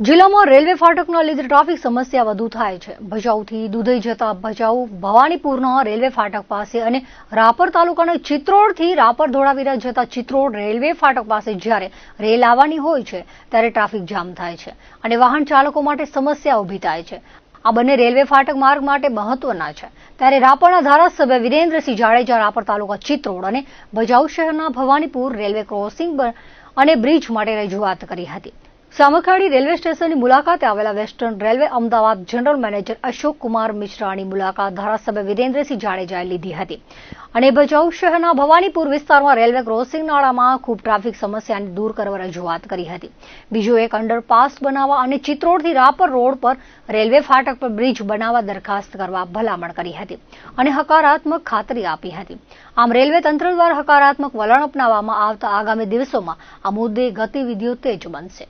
જિલ્લામાં રેલવે ફાટકના લીધે ટ્રાફિક સમસ્યા વધુ થાય છે. ભચાઉથી દુધઈ જતા ભચાઉ ભવાનીપુરના રેલવે ફાટક પાસે અને રાપર તાલુકાના ચિત્રોડથી રાપર ધોળાવીરા જતા ચિત્રોડ રેલવે ફાટક પાસે જ્યારે રેલ આવવાની હોય છે, ત્યારે ટ્રાફિક જામ થાય છે અને વાહન ચાલકો માટે સમસ્યા ઊભી થાય છે. આ બંને રેલવે ફાટક માર્ગ માટે મહત્વના છે. ત્યારે રાપરના ધારાસભ્ય વિરેન્દ્રસિંહ જાડેજા રાપર તાલુકા ચિત્રોડ અને ભચાઉ શહેરના ભવાનીપુર રેલવે ક્રોસિંગ અને બ્રિજ માટે રજૂઆત કરી હતી. સામખાડી રેલવે સ્ટેશનની મુલાકાતે આવેલા western railway Ahmedabad general manager Ashok Kumar મિશ્રાની મુલાકાત ધારાસભ્ય વિરેન્દ્રસિંહ જાડેજાએ લીધી હતી. અને ભચાઉ શહેરના ભવાનીપુર વિસ્તારમાં રેલવે ક્રોસિંગ નાળામાં ખૂબ ટ્રાફિક સમસ્યાને દૂર કરવા રજૂઆત કરી હતી. બીજું એક અંડરપાસ બનાવવા અને ચિત્રોડથી રાપર રોડ પર રેલવે ફાટક પર બ્રિજ બનાવવા દરખાસ્ત કરવા ભલામણ કરી હતી અને હકારાત્મક ખાતરી આપી હતી. આમ રેલવે તંત્ર દ્વારા હકારાત્મક વલણ અપનાવવામાં આવતા આગામી દિવસોમાં આ મુદ્દે ગતિવિધિઓ તેજ બનશે.